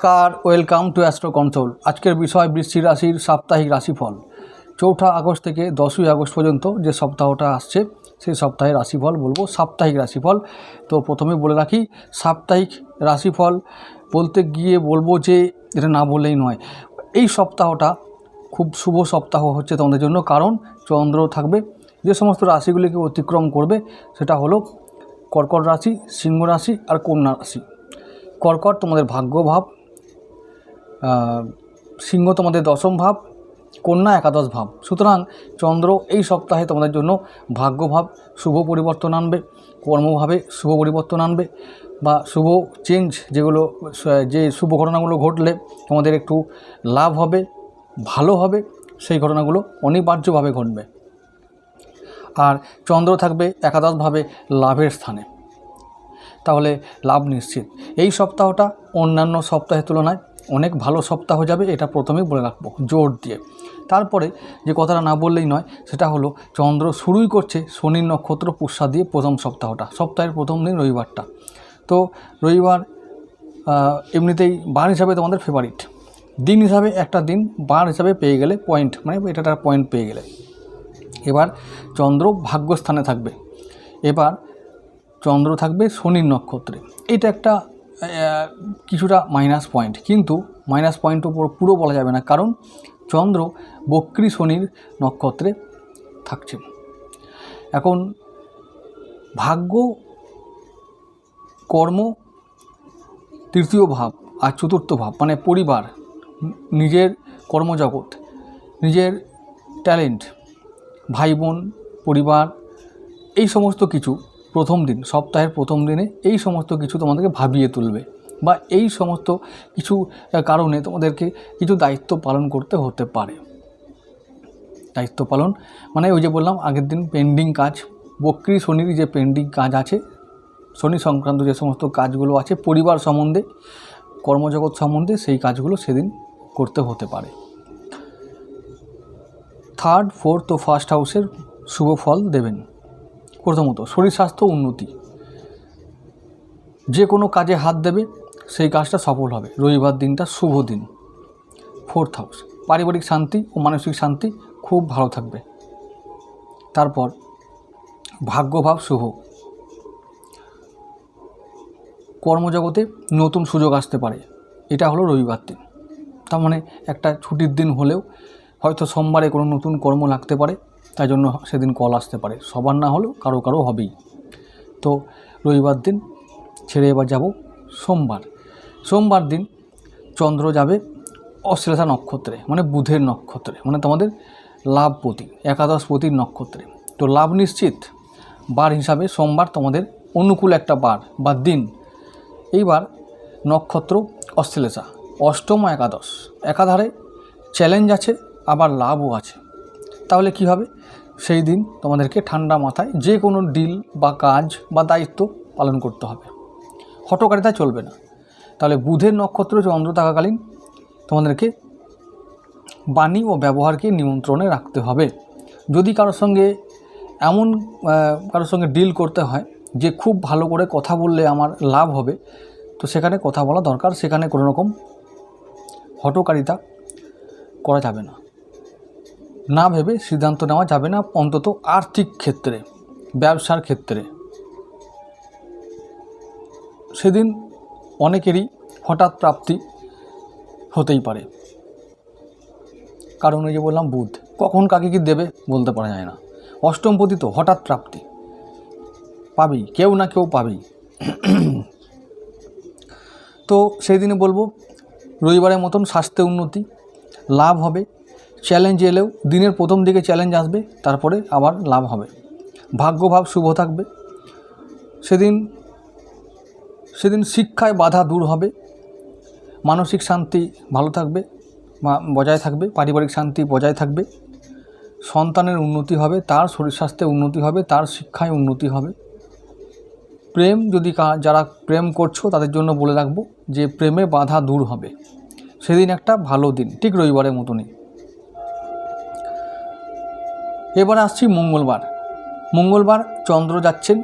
নমস্কার, welcome to astro control. আজকের বিষয় বৃষ্টি রাশির সাপ্তাহিক রাশিফল। চৌঠা আগস্ট থেকে দশই আগস্ট পর্যন্ত যে সপ্তাহটা আসছে সেই সপ্তাহের রাশিফল বলব, সাপ্তাহিক রাশিফল। তো প্রথমে বলে রাখি, সাপ্তাহিক রাশিফল বলতে গিয়ে বলব যে, এটা না বললেই নয়। এই সপ্তাহটা খুব শুভ সপ্তাহ হচ্ছে তোমাদের জন্য, কারণ চন্দ্র থাকবে, যে সমস্ত রাশিগুলিকে অতিক্রম করবে, সেটা হলো কর্কট রাশি, সিংহ রাশি আর কন্যা রাশি। কর্কট তোমাদের ভাগ্য ভাব সিংহ তোমাদের দশম ভাব কন্যা একাদশ ভাব। সুতরাং চন্দ্র এই সপ্তাহে তোমাদের জন্য ভাগ্যভাব শুভ পরিবর্তন আনবে কর্মভাবে শুভ পরিবর্তন আনবে বা শুভ চেঞ্জ যেগুলো যে শুভ ঘটনাগুলো ঘটলে তোমাদের একটু লাভ হবে, ভালো হবে, সেই ঘটনাগুলো অনিবার্যভাবে ঘটবে। আর চন্দ্র থাকবে একাদশভাবে লাভের স্থানে। তাহলে লাভ নিশ্চিত। এই সপ্তাহটা অন্যান্য সপ্তাহের তুলনায় অনেক ভালো সপ্তাহ যাবে, এটা প্রথমেই বলে রাখব, জোর দিয়ে। তারপরে যে কথাটা না বললেই নয়, সেটা হলো চন্দ্র শুরুই করছে শনির নক্ষত্র পুষ্যা দিয়ে প্রথম সপ্তাহটা, সপ্তাহের প্রথম দিন রবিবারটা। তো রবিবার এমনিতেই বার হিসাবে তোমাদের ফেভারিট দিন হিসাবে একটা দিন বার হিসাবে পেয়ে গেলে পয়েন্ট মানে এটা একটা পয়েন্ট পেয়ে গেলে। এবার চন্দ্র ভাগ্যস্থানে থাকবে। এবার চন্দ্র থাকবে শনির নক্ষত্রে। এটা একটা কিছুটা মাইনাস পয়েন্ট কিন্তু মাইনাস পয়েন্ট উপর পুরো বলা যাবে না, কারণ চন্দ্র বক্রী শনির নক্ষত্রে থাকছে। এখন ভাগ্য, কর্ম, তৃতীয় ভাব আর চতুর্থ ভাব মানে পরিবার, নিজের কর্মজগৎ, নিজের ট্যালেন্ট ভাই বোন, পরিবার, এই সমস্ত কিছু প্রথম দিন, সপ্তাহের প্রথম দিনে এই সমস্ত কিছু তোমাদেরকে ভাবিয়ে তুলবে বা এই সমস্ত কিছু কারণে তোমাদেরকে কিছু দায়িত্ব পালন করতে হতে পারে। দায়িত্ব পালন মানে ওই যে বললাম, আগের দিন পেন্ডিং কাজ, বক্রি শনির যে পেন্ডিং কাজ আছে, শনি সংক্রান্ত যে সমস্ত কাজগুলো আছে পরিবার সম্বন্ধে, কর্মজগৎ সম্বন্ধে সেই কাজগুলো সেদিন করতে হতে পারে। থার্ড ফোর্থ ও ফার্স্ট হাউসের শুভ ফল দেবেন। প্রথমত শরীর স্বাস্থ্য উন্নতি। যে কোনো কাজে হাত দেবে, সেই কাজটা সফল হবে। রবিবার দিনটা শুভ দিন। ফোর্থ হাউস পারিবারিক শান্তি ও মানসিক শান্তি খুব ভালো থাকবে। তারপর, ভাগ্যভাব শুভ। কর্মজগতে নতুন সুযোগ আসতে পারে। এটা হলো রবিবার দিন। তার মানে একটা ছুটির দিন হলেও হয়তো সোমবারে কোনো নতুন কর্ম লাগতে পারে। তাই জন্য সেদিন কল আসতে পারে। সবার না হলেও কারও কারও হবেই। তো রবিবার দিন ছেড়ে এবার যাব সোমবার। সোমবার দিন চন্দ্র যাবে অশ্লেষা নক্ষত্রে মানে বুধের নক্ষত্রে মানে তোমাদের লাভপতি একাদশপতির নক্ষত্রে। তো লাভ নিশ্চিত, বার হিসাবে সোমবার তোমাদের অনুকূল একটা বার বা দিন। এইবার নক্ষত্র অশ্লেষা, অষ্টম একাদশ। একাধারে চ্যালেঞ্জ আছে, আবার লাভও আছে। তাহলে কি হবে? সেই দিন তোমাদেরকে ঠান্ডা মাথায় যে কোনো ডিল বা কাজ বা দায়িত্ব পালন করতে হবে। হটকারিতা চলবে না। তাহলে বুধের নক্ষত্র চন্দ্র থাকাকালীন তোমাদেরকে বাণী ও ব্যবহারকে নিয়ন্ত্রণে রাখতে হবে। যদি কারোর সঙ্গে এমন কারোর সঙ্গে ডিল করতে হয় যে খুব ভালো করে কথা বললে আমার লাভ হবে, তো সেখানে কথা বলা দরকার। সেখানে কোনো রকম হটকারিতা করা যাবে না। না ভেবে সিদ্ধান্ত নেওয়া যাবে না অন্তত আর্থিক ক্ষেত্রে, ব্যবসার ক্ষেত্রে। সেদিন অনেকেরই হঠাৎ প্রাপ্তি হতেই পারে। কারণ ওই যে বললাম, বুধ। কখন কাকে কি দেবে বলতে পারা যায় না। অষ্টমপতি তো হঠাৎ প্রাপ্তি। পাবেই, কেউ না কেউ পাবেই। তো সেই দিনে বলব, রবিবারের মতন স্বাস্থ্যে উন্নতি, লাভ হবে। চ্যালেঞ্জ এলেও দিনের প্রথম দিকে চ্যালেঞ্জ আসবে, তারপরে আবার লাভ হবে। ভাগ্যভাব শুভ থাকবে। সেদিন সেদিন শিক্ষায় বাধা দূর হবে। মানসিক শান্তি ভালো থাকবে বজায় থাকবে, পারিবারিক শান্তি বজায় থাকবে। সন্তানের উন্নতি হবে, তার শরীর স্বাস্থ্যে উন্নতি হবে, তার শিক্ষায় উন্নতি হবে। প্রেম যদি যারা প্রেম করছ, তাদের জন্য বলে রাখব যে, প্রেমে বাধা দূর হবে। সেদিন একটা ভালো দিন, ঠিক রবিবারের মতনই। এবারে আসছি মঙ্গলবার। মঙ্গলবার চন্দ্র যাচ্ছেন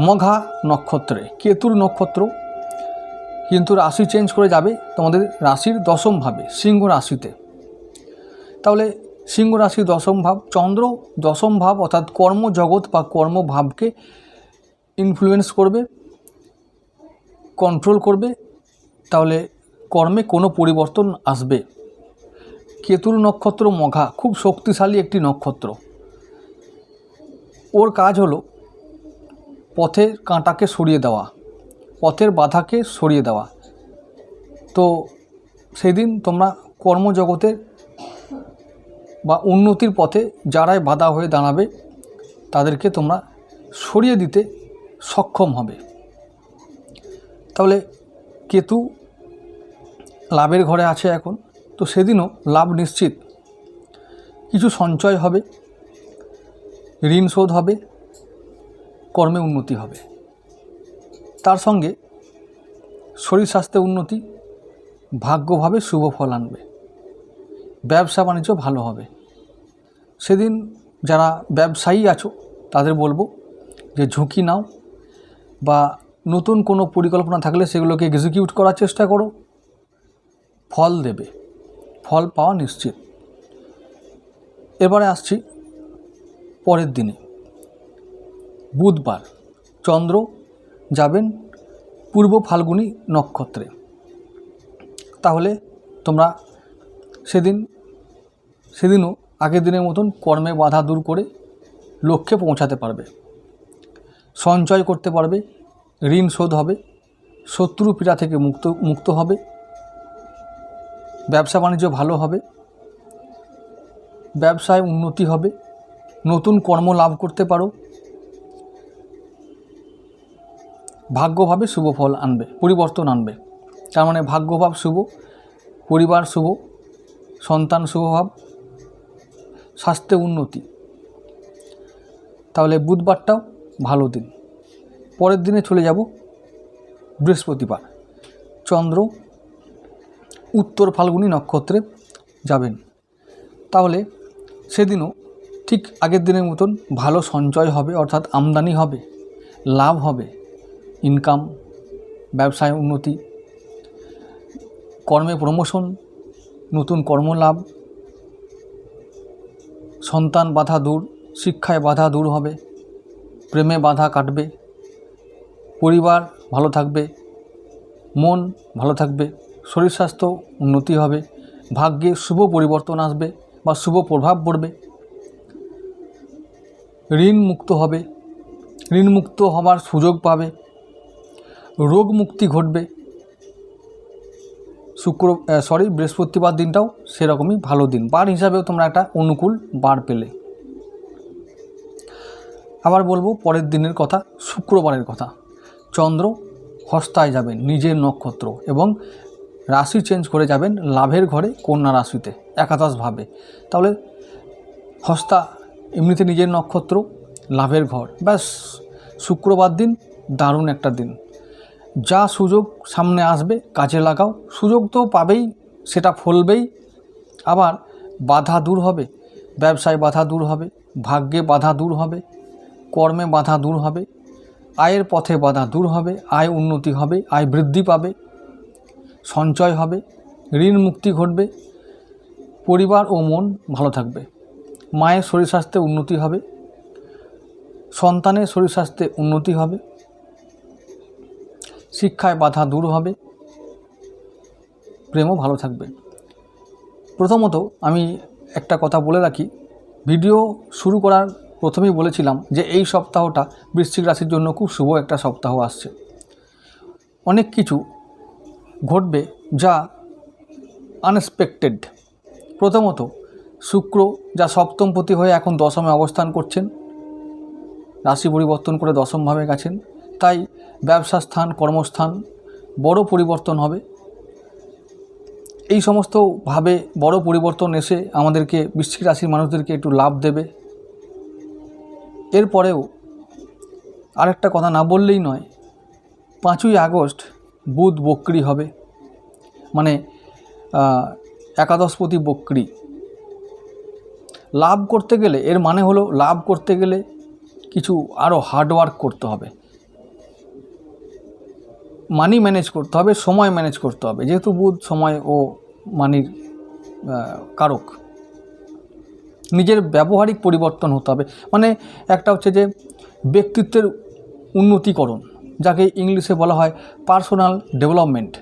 মঘা নক্ষত্রে। কেতুর নক্ষত্র। কিন্তু রাশি চেঞ্জ করে যাবে তোমাদের রাশির দশম ভাবে, সিংহ রাশিতে। তাহলে সিংহ রাশির দশম ভাব, চন্দ্র দশম ভাব, অর্থাৎ কর্মজগৎ বা কর্মভাবকে ইনফ্লুয়েন্স করবে কন্ট্রোল করবে, তাহলে কর্মে কোনো পরিবর্তন আসবে। কেতুর নক্ষত্র মঘা, খুব শক্তিশালী একটি নক্ষত্র। ওর কাজ হলো পথের কাঁটাকে সরিয়ে দেওয়া, পথের বাধাকে সরিয়ে দেওয়া। তো সেদিন তোমরা কর্মজগতের বা উন্নতির পথে যারাই বাধা হয়ে দাঁড়াবে, তাদেরকে তোমরা সরিয়ে দিতে সক্ষম হবে। তাহলে কেতু লাভের ঘরে আছে এখন, তো সেদিনও লাভ নিশ্চিত। কিছু সঞ্চয় হবে। ঋণ শোধ হবে, কর্মে উন্নতি হবে। তার সঙ্গে শরীর স্বাস্থ্যে উন্নতি, ভাগ্যভাবে শুভ ফল আনবে। ব্যবসা বাণিজ্য ভালো হবে। সেদিন যারা ব্যবসায়ী আছো, তাদের বলব যে ঝুঁকি নাও বা নতুন কোনো পরিকল্পনা থাকলে সেগুলোকে এক্সিকিউট করার চেষ্টা করো। ফল দেবে। ফল পাওয়া নিশ্চিত। এবারে আসছি পরের দিনে। বুধবার চন্দ্র যাবেন পূর্ব ফাল্গুনী নক্ষত্রে। তাহলে তোমরা সেদিন, সেদিনও আগের দিনের মতন কর্মে বাধা দূর করে লক্ষ্যে পৌঁছাতে পারবে। সঞ্চয় করতে পারবে, ঋণ শোধ হবে, শত্রু পীড়া থেকে মুক্ত মুক্ত হবে, ব্যবসা বাণিজ্য ভালো হবে, ব্যবসায় উন্নতি হবে নতুন কর্ম লাভ করতে পারো। ভাগ্যভাবে শুভ ফল আনবে, পরিবর্তন আনবে। তার মানে ভাগ্যভাব শুভ, পরিবার শুভ, সন্তান শুভভাব, স্বাস্থ্যে উন্নতি। তাহলে বুধবারটাও ভালো দিন। পরের দিনে চলে যাব বৃহস্পতিবার। চন্দ্র, উত্তর ফাল্গুনি নক্ষত্রে যাবেন। তাহলে সেদিনও ঠিক আগের দিনের মতন ভালো সঞ্চয় হবে, অর্থাৎ আমদানি হবে, লাভ হবে ইনকাম ব্যবসায় উন্নতি, কর্মে প্রমোশন নতুন কর্মলাভ, সন্তান বাধা দূর, শিক্ষায় বাধা দূর হবে, প্রেমে বাধা কাটবে, পরিবার ভালো থাকবে, মন ভালো থাকবে, শরীর স্বাস্থ্য উন্নতি হবে, ভাগ্যে শুভ পরিবর্তন আসবে বা শুভ প্রভাব পড়বে। ঋণ মুক্ত হবে। ঋণ মুক্ত হবার সুযোগ পাবে। রোগ মুক্তি ঘটবে। শুক্র সরি বৃহস্পতিবার দিনটাও সেরকমই ভালো দিন। বার হিসাবেও তোমরা একটা অনুকূল বার পেলে। আবার বলব, পরের দিনের কথা, শুক্রবারের কথা। চন্দ্র হস্তায় যাবেন, নিজের নক্ষত্র এবং রাশি চেঞ্জ করে যাবেন লাভের ঘরে, কন্যা রাশিতে একাদশভাবে তাহলে হস্তা এমনিতে নিজের নক্ষত্র, লাভের ঘর। ব্যাস, শুক্রবার দিন, দারুণ একটা দিন। যা সুযোগ সামনে আসবে, কাজে লাগাও। সুযোগ তো পাবেই, সেটা ফলবেই। আবার বাধা দূর হবে, ব্যবসায় বাধা দূর হবে, ভাগ্যে বাধা দূর হবে, কর্মে বাধা দূর হবে, আয়ের পথে বাধা দূর হবে, আয় উন্নতি হবে, আয় বৃদ্ধি পাবে, সঞ্চয় হবে, ঋণ মুক্তি ঘটবে, পরিবার ও মন ভালো থাকবে। মায়ের শরীর স্বাস্থ্যে উন্নতি হবে, সন্তানের শরীর স্বাস্থ্যে উন্নতি হবে, শিক্ষায় বাধা দূর হবে। প্রেমও ভালো থাকবে। প্রথমত আমি একটা কথা বলে রাখি, ভিডিও শুরু করার প্রথমেই বলেছিলাম যে এই সপ্তাহটা বৃশ্চিক রাশির জন্য খুব শুভ একটা সপ্তাহ আসছে। অনেক কিছু ঘটবে যা আনএক্সপেক্টেড প্রথমত শুক্র, যা সপ্তমপতি হয়ে এখন দশমে অবস্থান করছেন। রাশি পরিবর্তন করে দশমভাবে গেছেন। তাই ব্যবসা স্থান, কর্মস্থান বড় পরিবর্তন হবে। এই সমস্ত ভাবে বড় পরিবর্তন এসে আমাদেরকে বৃশ্চিক রাশির মানুষদেরকে একটু লাভ দেবে। এরপরেও আরেকটা কথা না বললেই নয়, পাঁচই আগস্ট বুধ বক্রি হবে। মানে একাদশপতি বক্রি। লাভ করতে গেলে, এর মানে হলো লাভ করতে গেলে কিছু আরও হার্ডওয়ার্ক করতে হবে। মানি ম্যানেজ করতে হবে, সময় ম্যানেজ করতে হবে। যেহেতু বুধ সময় ও মানির কারক, নিজের ব্যবহারিক পরিবর্তন হতে হবে। মানে একটা হচ্ছে যে ব্যক্তিত্বের উন্নতিকরণ, যাকে ইংলিশে বলা হয় পার্সোনাল ডেভেলপমেন্ট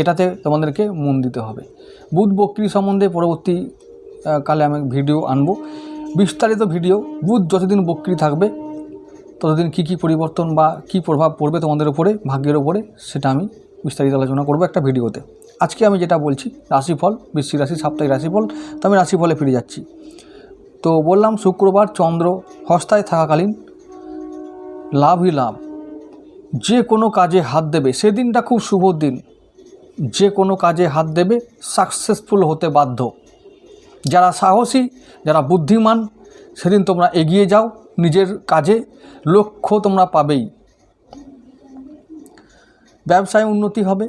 এটাতে তোমাদেরকে মন দিতে হবে। বুধ বক্রি সম্বন্ধে পরবর্তী কালে আমি ভিডিও আনব। বিস্তারিত ভিডিও, বুধ যতদিন বক্রি থাকবে, ততদিন কী কী পরিবর্তন বা কী প্রভাব পড়বে তোমাদের উপরে, ভাগ্যের উপরে, সেটা আমি বিস্তারিত আলোচনা করব একটা ভিডিওতে। আজকে আমি যেটা বলছি, রাশিফল, বৃশ্চিক রাশি, সাপ্তাহিক রাশিফল, তো আমি রাশিফলে ফিরে যাচ্ছি। তো বললাম, শুক্রবার চন্দ্র হস্তায় থাকাকালীন লাভই লাভ। যে কোনো কাজে হাত দেবে। সেদিনটা খুব শুভ দিন। যে কোনো কাজে হাত দেবে সাকসেসফুল হতে বাধ্য। যারা সাহসী, যারা বুদ্ধিমান, সেদিন তোমরা এগিয়ে যাও নিজের কাজে। লক্ষ্য তোমরা পাবেই। ব্যবসায় উন্নতি হবে,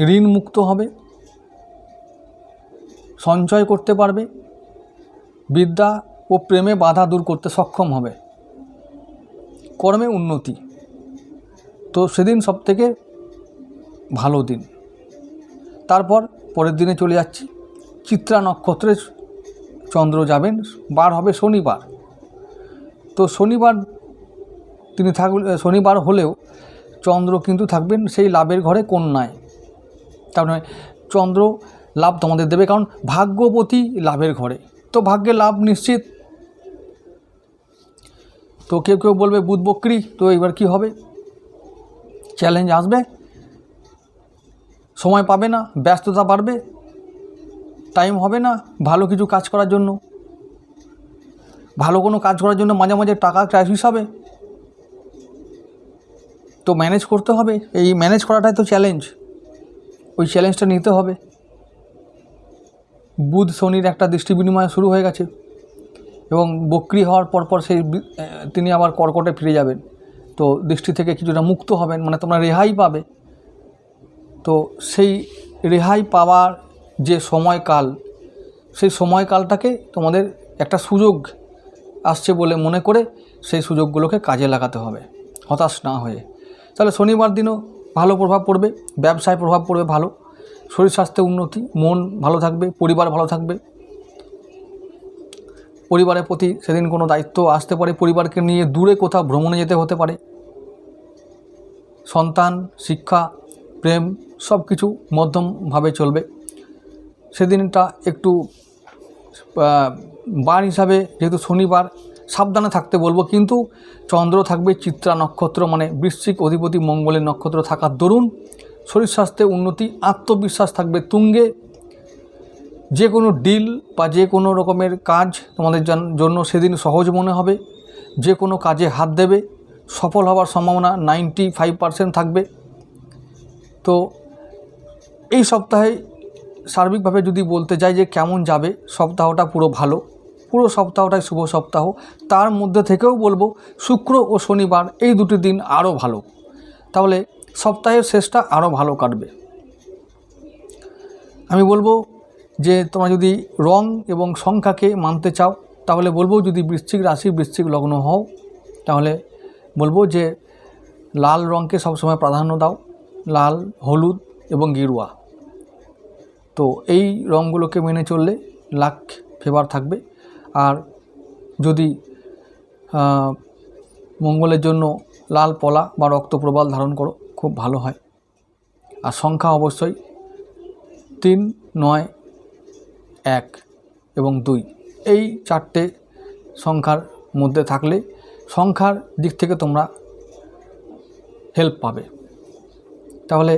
ঋণ মুক্ত হবে, সঞ্চয় করতে পারবে, বিদ্যা ও প্রেমে বাধা দূর করতে সক্ষম হবে। কর্মে উন্নতি। তো সেদিন সবথেকে ভালো দিন। তারপর পরের দিনে চলে যাচ্ছি। চিত্রা নক্ষত্রে চন্দ্র যাবেন, বার হবে শনিবার। তো শনিবার তিনি থাকবেন শনিবার হলেও চন্দ্র কিন্তু থাকবেন সেই লাভের ঘরে কন্যায়। তার মানে চন্দ্র লাভ তোমাদের দেবে, কারণ ভাগ্যবতী লাভের ঘরে। তো ভাগ্যে লাভ নিশ্চিত। তো কেউ কেউ বলবে বুধ বকরি, তো এবার কি হবে? চ্যালেঞ্জ আসবে। সময় পাবে না, ব্যস্ততা বাড়বে। টাইম হবে না ভালো কিছু কাজ করার জন্য। ভালো কোনো কাজ করার জন্য মাঝে মাঝে টাকা ক্রাইসিস হবে তো ম্যানেজ করতে হবে। এই ম্যানেজ করাটাই তো চ্যালেঞ্জ ওই চ্যালেঞ্জটা নিতে হবে। বুধ শনির একটা দৃষ্টি বিনিময় শুরু হয়ে গেছে। এবং বক্রি হওয়ার পর পর সেই তিনি আবার কর্কটে ফিরে যাবেন। তো দৃষ্টি থেকে কিছুটা মুক্ত হবেন। মানে তোমরা রেহাই পাবে। তো সেই রেহাই পাওয়ার যে সময়কাল, সেই সময়কালটাকে তোমাদের একটা সুযোগ আসছে বলে মনে করে সেই সুযোগগুলোকে কাজে লাগাতে হবে, হতাশ না হয়ে। তাহলে শনিবার দিনও ভালো প্রভাব পড়বে, ব্যবসায় প্রভাব পড়বে ভালো, শরীর স্বাস্থ্যে উন্নতি, মন ভালো থাকবে, পরিবার ভালো থাকবে। পরিবারের প্রতি সেদিন কোনো দায়িত্ব আসতে পারে, পরিবারকে নিয়ে দূরে কোথাও ভ্রমণে যেতে হতে পারে। সন্তান, শিক্ষা, প্রেম সব কিছু মধ্যমভাবে চলবে। সেদিনটা একটু বার হিসাবে যেহেতু শনিবার, সাবধানে থাকতে বলব। কিন্তু চন্দ্র থাকবে চিত্রা নক্ষত্র মানে বৃশ্চিক অধিপতি মঙ্গলের নক্ষত্র থাকার দরুন শরীর স্বাস্থ্যে উন্নতি, আত্মবিশ্বাস থাকবে তুঙ্গে। যে কোনো ডিল বা যে কোনো রকমের কাজ তোমাদের জন- জন্য সেদিন সহজ মনে হবে। যে কোনো কাজে হাত দেবে। সফল হওয়ার সম্ভাবনা নাইনটি ফাইভ পার্সেন্ট থাকবে। তো এই সপ্তাহে সার্বিকভাবে যদি বলতে যাই যে কেমন যাবে, সপ্তাহটা পুরো ভালো। পুরো সপ্তাহটাই শুভ সপ্তাহ। তার মধ্যে থেকেও বলব, শুক্র ও শনিবার এই দুটি দিন আরও ভালো। তাহলে সপ্তাহের শেষটা আরও ভালো কাটবে। আমি বলব যে তোমরা যদি রং এবং সংখ্যাকে মানতে চাও, তাহলে বলব যদি বৃশ্চিক রাশি, বৃশ্চিক লগ্ন হও, তাহলে বলব যে লাল রঙকে সবসময় প্রাধান্য দাও। লাল, হলুদ এবং গেরুয়া। তো এই রঙগুলোকে মেনে চললে লাক ফেভার থাকবে। আর যদি মঙ্গলের জন্য লাল পলা বা রক্তপ্রবাল ধারণ করো, খুব ভালো হয়। আর সংখ্যা অবশ্যই তিন, নয়, এক এবং দুই। এই চারটে সংখ্যার মধ্যে থাকলে সংখ্যার দিক থেকে তোমরা হেল্প পাবে। তাহলে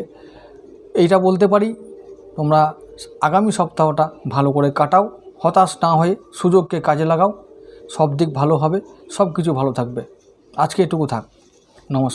এইটা বলতে পারি, তোমরা আগামী সপ্তাহটা ভালো করে কাটাও, হতাশ না হয়ে সুযোগকে কাজে লাগাও। সব দিক ভালো হবে, সব কিছু ভালো থাকবে। আজকে এটুকু থাক।